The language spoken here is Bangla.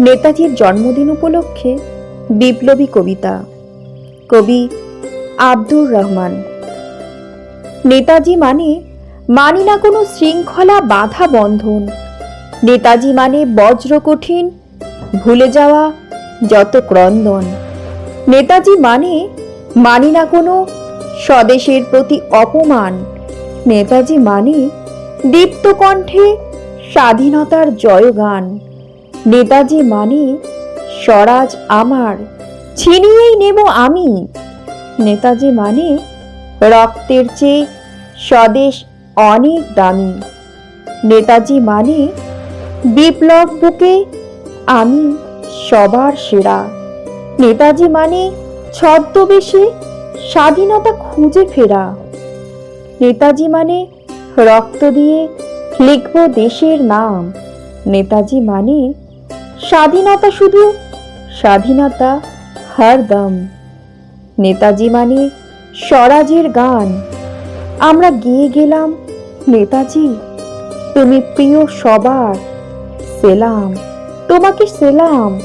নেতাজির জন্মদিন উপলক্ষে বিপ্লবী কবিতা। কবি আব্দুর রহমান। নেতাজি মানে মানি না কোনো শৃঙ্খলা বাধা বন্ধন। নেতাজি মানে বজ্র কঠিন, ভুলে যাওয়া যত ক্রন্দন। নেতাজি মানে মানি না কোনো স্বদেশের প্রতি অপমান। নেতাজি মানে দীপ্ত কণ্ঠে স্বাধীনতার জয়গান। নেতাজি মানে স্বরাজ আমার, ছিনিয়েই নেব আমি। নেতাজি মানে রক্তের চেয়ে স্বদেশ অনেক দামি। নেতাজি মানে বিপ্লব বুকে আমি সবার সেরা। নেতাজি মানে ছদ্মবেশে স্বাধীনতা খুঁজে ফেরা। নেতাজি মানে রক্ত দিয়ে লিখব দেশের নাম। নেতাজি মানে স্বাধীনতা শুধু স্বাধীনতা হরদম নেতাজি মানে স্বরাজের গান। আমরা গেয়ে গেলাম, নেতাজি। তুমি প্রিয় সবার সেলাম। তোমাকে সেলাম।